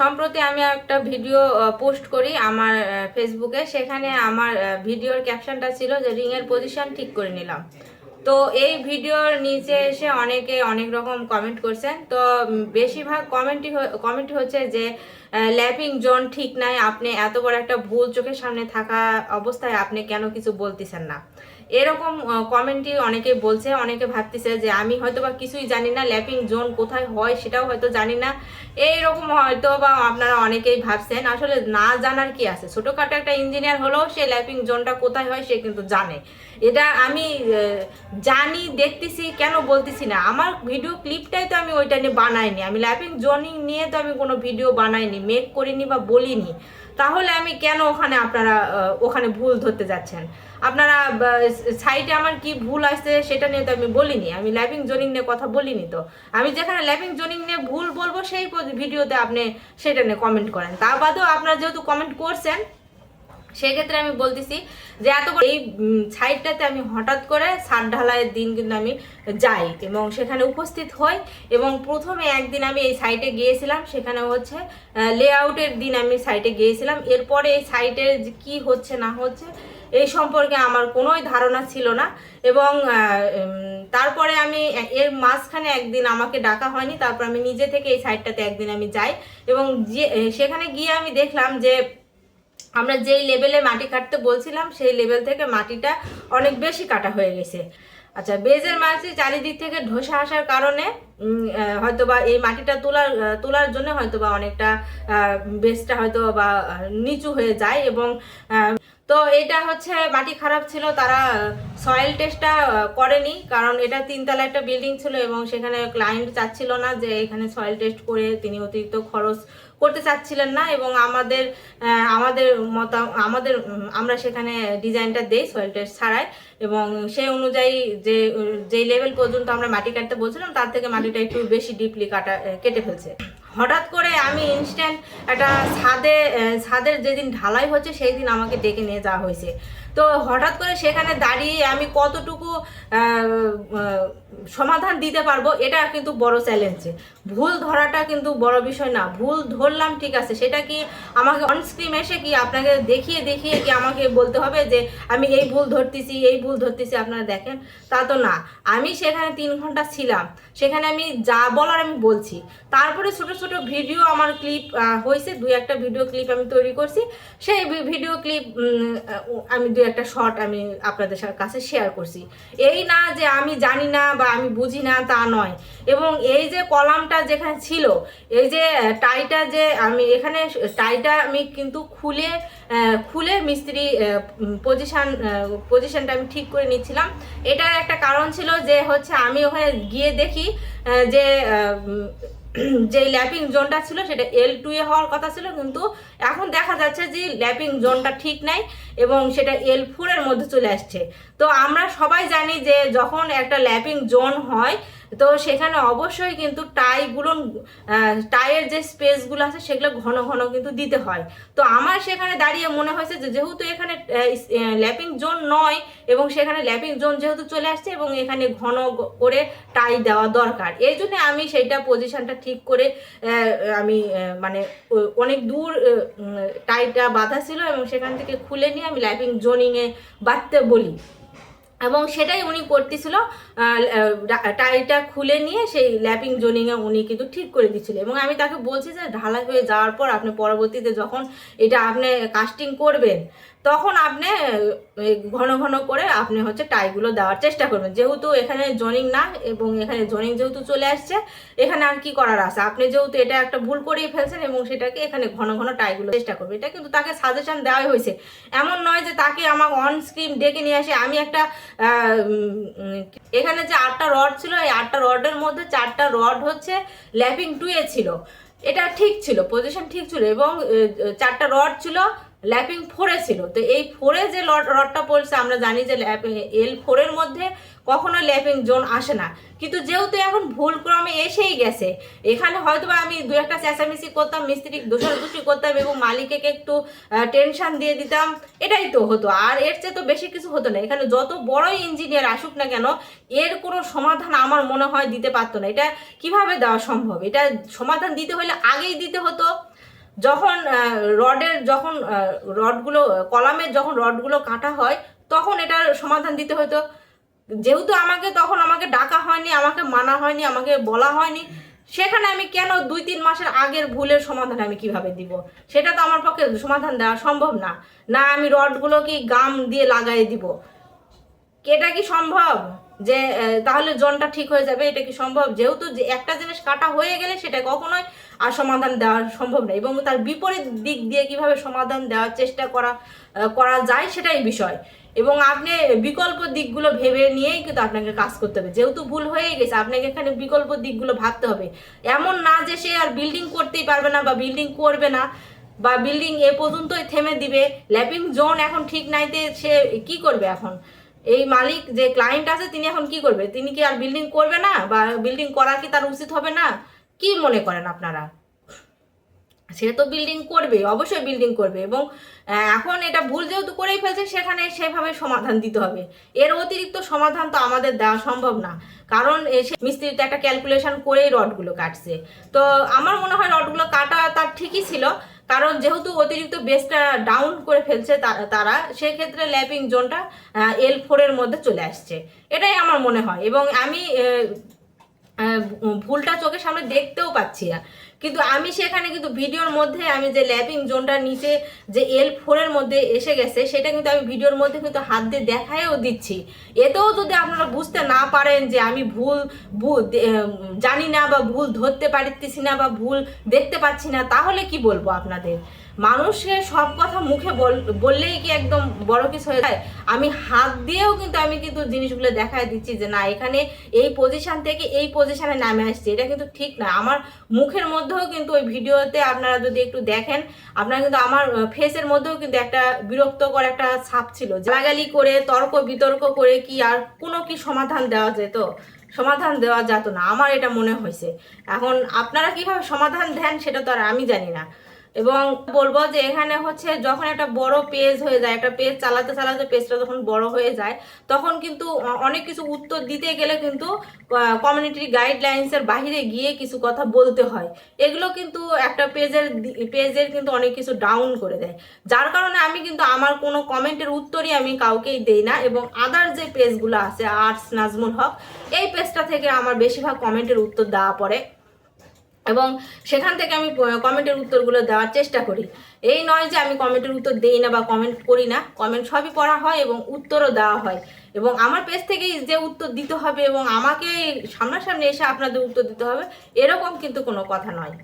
সম্প্রতি আমি একটা ভিডিও পোস্ট করি আমার ফেসবুকে সেখানে আমার ভিডিওর ক্যাপশনটা ছিল যে রিংয়ের পজিশন ঠিক করে নিলাম। তো এই ভিডিওর নিচে এসে অনেকে অনেক রকম কমেন্ট করছেন। তো বেশিরভাগ কমেন্টই কমেন্ট হচ্ছে যে ল্যাপিং জোন ঠিক নাই, আপনি এত বড় একটা ভুল চোখের সামনে থাকা অবস্থায় আপনি কেন কিছু বলতেছেন না? এরকম কমেন্টই অনেকে বলছে, অনেকে ভাবতেছে যে আমি হয়তো বা কিছুই জানি না, ল্যাপিং জোন কোথায় হয় সেটাও হয়তো জানি না। এইরকম হয়তো বা আপনারা অনেকেই ভাবছেন। আসলে না জানার কি আছে? ছোটোখাটো একটা ইঞ্জিনিয়ার হলেও সে ল্যাপিং জোনটা কোথায় হয় সে কিন্তু জানে। এটা আমি জানি, দেখতেছি, কেন বলতেছি না। আমার ভিডিও ক্লিপটাই তো আমি ওইটা নিয়ে বানাইনি। আমি ল্যাপিং জোনিং নিয়ে তো আমি কোনো ভিডিও বানাইনি মেক করিনি বা বলিনি। তাহলে আমি কেন ওখানে আপনারা ওখানে ভুল ধরতে যাচ্ছেন? আপনারা সাইটে আমার কি ভুল আসছে সেটা নিয়ে তো আমি বলিনি। আমি ল্যাপিং জোনিং নিয়ে কথা বলিনি তো। আমি যেখানে ল্যাপিং জোনিং নিয়ে ভুল বলব সেই ভিডিওতে আপনি সেটা নিয়ে কমেন্ট করেন। তা বাদেও আপনারা যেহেতু কমেন্ট করছেন, সেক্ষেত্রে আমি বলতেছি যে এত এই সাইডটাতে আমি হঠাৎ করে সাত ঢালাইয়ের দিন কিন্তু আমি যাই এবং সেখানে উপস্থিত হই এবং প্রথমে একদিন আমি এই সাইটে গিয়েছিলাম। সেখানে হচ্ছে লেআউটের দিন আমি সাইটে গিয়েছিলাম। এরপরে এই সাইটের কি হচ্ছে না হচ্ছে এই সম্পর্কে আমার কোনোই ধারণা ছিল না এবং তারপরে আমি এর মাঝখানে একদিন আমাকে ডাকা হয়নি, তারপর আমি নিজে থেকে এই সাইটটাতে একদিন আমি যাই এবং যে সেখানে গিয়ে আমি দেখলাম যে আমরা যেই লেভেলে মাটি কাটতে বলছিলাম, সেই লেভেল থেকে মাটিটা অনেক বেশি কাটা হয়ে গেছে। আচ্ছা বেজের মাটি চারিদিক থেকে ধসে আসার কারণে হয়তোবা এই মাটিটা তোলার তোলার জন্য হয়তোবা অনেকটা আহ, বেজটা হয়তো বা নিচু হয়ে যায় এবং তো এটা হচ্ছে মাটি খারাপ ছিল তারা সয়েল টেস্টটা করেনি কারণ এটা তিনতলা একটা বিল্ডিং ছিল এবং সেখানে ক্লায়েন্ট চাচ্ছিল না যে এখানে সয়েল টেস্ট করে তিনি অতিরিক্ত খরচ করতে চাচ্ছিলেন না এবং আমাদের আমাদের মত আমাদের আমরা সেখানে ডিজাইনটা দেই সয়েল টেস্ট ছাড়াই এবং সেই অনুযায়ী যে যেই লেভেল পর্যন্ত আমরা মাটি কাটতে বলছিলাম তার থেকে মাটিটা একটু বেশি ডিপলি কাটা কেটে ফেলছে। হঠাৎ করে আমি ইনস্ট্যান্ট একটা ছাদে ছাদের যেদিন ঢালাই হচ্ছে সেই দিন আমাকে ডেকে নিয়ে যাওয়া হয়েছে। তো হঠাৎ করে সেখানে দাঁড়িয়ে আমি কতটুকু সমাধান দিতে পারব, এটা কিন্তু বড় চ্যালেঞ্জ ভুল ধরাটা কিন্তু বড় বিষয় না। ভুল ধরলাম, ঠিক আছে। সেটা কি আমাকে অনস্ক্রিন এসে কি আপনাকে দেখিয়ে দেখিয়ে কি আমাকে বলতে হবে যে আমি এই ভুল ধরতেছি, এই ভুল ধরতেছি, আপনারা দেখেন? তা তো না। আমি সেখানে তিন ঘণ্টা ছিলাম। সেখানে আমি যা বলার আমি বলছি। তারপরে ছোট ছোট ভিডিও আমার ক্লিপ হয়েছে। দুই একটা ভিডিও ক্লিপ আমি তৈরি করছি। সেই ভিডিও ক্লিপ আমি দুই একটা শর্ট আমি আপনাদের কাছে শেয়ার করছি। এই না যে আমি জানি না বা আমি বুঝি না, তা নয়। এবং এই যে কলামটা যেখানে ছিল, এই যে টাইটা যে আমি এখানে টাইটা আমি কিন্তু খুলে খুলে মিস্ত্রি পজিশান পজিশনটা আমি ঠিক করে নিচ্ছিলাম। এটার একটা কারণ ছিল যে হচ্ছে আমি ওখানে গিয়ে দেখি যে যে ল্যাপিং জোনটা ছিল সেটা এল টু এ হওয়ার কথা ছিল, কিন্তু এখন দেখা যাচ্ছে যে ল্যাপিং জোনটা ঠিক নাই এবং সেটা এল ফোরের মধ্যে চলে আসছে। তো আমরা সবাই জানি যে যখন একটা ল্যাপিং জোন হয় তো সেখানে অবশ্যই কিন্তু টাইগুলো টাইয়ের যে স্পেসগুলো আছে সেগুলো ঘন ঘন কিন্তু দিতে হয়। তো আমার সেখানে দাঁড়িয়ে মনে হয়েছে যে যেহেতু এখানে ল্যাপিং জোন নয় এবং সেখানে ল্যাপিং জোন যেহেতু চলে আসছে এবং এখানে ঘন করে টাই দেওয়া দরকার। এই জন্য আমি সেইটা পজিশনটা ঠিক করে আমি মানে অনেক দূর টাইটা বাঁধা ছিল এবং সেখান থেকে খুলে নিয়ে আমি ল্যাপিং জোনিংয়ে বাঁধতে বলি। এবং সেটাই উনি করতেছিল টাইটা খুলে নিয়ে সেই ল্যাপিং জোনিংয়ে উনি কিন্তু ঠিক করে দিচ্ছিল। এবং আমি তাকে বলছি যে, ঢালাই হয়ে যাওয়ার পর আপনি পরবর্তীতে যখন এটা আপনি কাস্টিং করবেন তখন আপনি ঘন ঘন করে আপনি হচ্ছে টাইগুলো দেওয়ার চেষ্টা করবেন। যেহেতু এখানে জনিং না এবং এখানে জনিং যেহেতু চলে আসছে, এখানে আর কি করার আছে? আপনি যেহেতু এটা একটা ভুল করিয়ে ফেলছেন এবং সেটাকে এখানে ঘন ঘন টাইগুলো চেষ্টা করবে এটা কিন্তু তাকে সাজেশন দেওয়াই হয়েছে। এমন নয় যে তাকে আমার অন স্ক্রিন ডেকে নিয়ে আসে। আমি একটা এখানে যে আটটা রড ছিল, এই আটটা রডের মধ্যে চারটা রড হচ্ছে ল্যাপিং টুয়ে ছিল। এটা ঠিক ছিল পজিশন ঠিক ছিল এবং চারটা রড ছিল ল্যাপিং ফোরে ছিল। তো এই ফোরে যে রডটা পড়ছে, আমরা জানি যে ল্যাপিং এল ফোরের মধ্যে কখনো ল্যাপিং জোন আসে না। কিন্তু যেহেতু এখন ভুল ক্রমে এসেই গেছে, এখানে হয়তো আমি দু একটা চেঁচামেচি করতাম মিস্ত্রি দোষাদোষি করতাম এবং মালিককে একটু টেনশন দিয়ে দিতাম, এটাই তো হতো। আর এর চেয়ে তো বেশি কিছু হতো না। এখানে যত বড়ই ইঞ্জিনিয়ার আসুক না কেন, এর কোনো সমাধান আমার মনে হয় দিতে পারতো না। এটা কীভাবে দেওয়া সম্ভব? এটা সমাধান দিতে হলে আগেই দিতে হতো। যখন রডের যখন রডগুলো কলামের যখন রডগুলো কাটা হয়, তখন এটার সমাধান দিতে হতো। যেহেতু আমাকে তখন আমাকে ডাকা হয়নি, আমাকে মানা হয়নি, আমাকে বলা হয়নি, সেখানে আমি কেন দুই তিন মাসের আগের ভুলের সমাধান আমি কীভাবে দিব? সেটা তো আমার পক্ষে সমাধান দেওয়া সম্ভব না। না, আমি রডগুলো কি গাম দিয়ে লাগাই দিব। এটা কি সম্ভব? যে তাহলে জনটা ঠিক হয়ে যাবে, এটা কি সম্ভব? যেহেতু যে একটা জিনিস কাটা হয়ে গেলে সেটা কখনোই আর সমাধান দেওয়া সম্ভব না এবং তার বিপরীত দিক দিয়ে কীভাবে সমাধান দেওয়ার চেষ্টা করা করা যায় সেটাই বিষয়। এবং আপনি বিকল্প দিকগুলো ভেবে নিয়েই কিন্তু আপনাকে কাজ করতে হবে। যেহেতু ভুল হয়ে গেছে, আপনাকে এখানে বিকল্প দিকগুলো ভাবতে হবে। এমন না যে সে আর বিল্ডিং করতেই পারবে না বা বিল্ডিং করবে না বা বিল্ডিং এ পর্যন্তই থেমে দিবে। ল্যাপিং জোন এখন ঠিক নাইতে সে কি করবে এখন? এই মালিক যে ক্লায়েন্ট আছে, তিনি এখন কি করবে? তিনি কি আর বিল্ডিং করবে না? বা বিল্ডিং করা কি তার উচিত হবে না? কি মনে করেন আপনারা? সে তো বিল্ডিং করবে, অবশ্যই বিল্ডিং করবে এবং এখন এটা ভুল যেহেতু করেই ফেলছে, সেখানে সেভাবে সমাধান দিতে হবে। এর অতিরিক্ত সমাধান তো আমাদের দেওয়া সম্ভব না। কারণ এসে মিস্ত্রি তো একটা ক্যালকুলেশন করেই রডগুলো কাটছে। তো আমার মনে হয় রডগুলো কাটা তার ঠিকই ছিল। কারণ যেহেতু অতিরিক্ত বেসটা ডাউন করে ফেলছে তারা, সেক্ষেত্রে ল্যাপিং জোনটা এল ফোরের মধ্যে চলে আসছে। এটাই আমার মনে হয় এবং আমি ভুলটা চোখের সামনে দেখতেও পাচ্ছি না। কিন্তু আমি সেখানে কিন্তু ভিডিওর মধ্যে আমি যে ল্যাপিং জোনটা নিচে যে এল ফোরের মধ্যে এসে গেছে, সেটা কিন্তু আমি ভিডিওর মধ্যে কিন্তু হাত দিয়ে দেখায়ও দিচ্ছি। এতেও যদি আপনারা বুঝতে না পারেন যে আমি ভুল ভুল জানি না বা ভুল ধরতে পারতেছি না বা ভুল দেখতে পাচ্ছি না, তাহলে কি বলব আপনাদের? মানুষের সব কথা মুখে বল- বললেই কি একদম বড় কিছু হয়ে যায়? আমি হাত দিয়েও কিন্তু আমি কিন্তু জিনিসগুলো দেখায় দিচ্ছি যে না, এখানে এই পজিশন থেকে এই পজিশনে নামে আসছে। এটা কিন্তু ঠিক না। আমার মুখের মধ্যেও কিন্তু ওই ভিডিওতে আপনারা যদি একটু দেখেন, আপনারা কিন্তু আমার ফেসের মধ্যেও কিন্তু একটা বিরক্তকর একটা ছাপ ছিল। গালাগালি করে, তর্ক বিতর্ক করে কি আর কোনো কি সমাধান দেওয়া যেত? সমাধান দেওয়া যেত না। আমার এটা মনে হয়েছে। এখন আপনারা কীভাবে সমাধান দেন সেটা তো আর আমি জানি না। এবং বলব যে এখানে হচ্ছে যখন একটা বড় পেজ হয়ে যায়, একটা পেজ চালাতে চালাতে পেজটা যখন বড় হয়ে যায়, তখন কিন্তু অনেক কিছু উত্তর দিতে গেলে কিন্তু কমিউনিটি গাইডলাইন্সের বাইরে গিয়ে কিছু কথা বলতে হয়। এগুলো কিন্তু একটা পেজের পেজের কিন্তু অনেক কিছু ডাউন করে দেয়। যার কারণে আমি কিন্তু আমার কোনো কমেন্টের উত্তরই আমি কাউকেই দেই না এবং আদার যে পেজগুলো আছে আর্টস নাজমুল হক এই পেজটা থেকে আমার বেশিরভাগ কমেন্টের উত্তর দেওয়া পড়ে। এবং সেখান থেকে আমি কমেন্টের উত্তরগুলো দেওয়ার চেষ্টা করি। এই নয় যে আমি কমেন্টের উত্তর দেই না বা কমেন্ট করি না, কমেন্ট সবই পড়া হয় এবং উত্তরও দেওয়া হয়। এবং আমার পেজ থেকেই যে উত্তর দিতে হবে এবং আমাকে সামনাসামনি এসে আপনাদের উত্তর দিতে হবে, এরকম কিন্তু কোনো কথা নয়।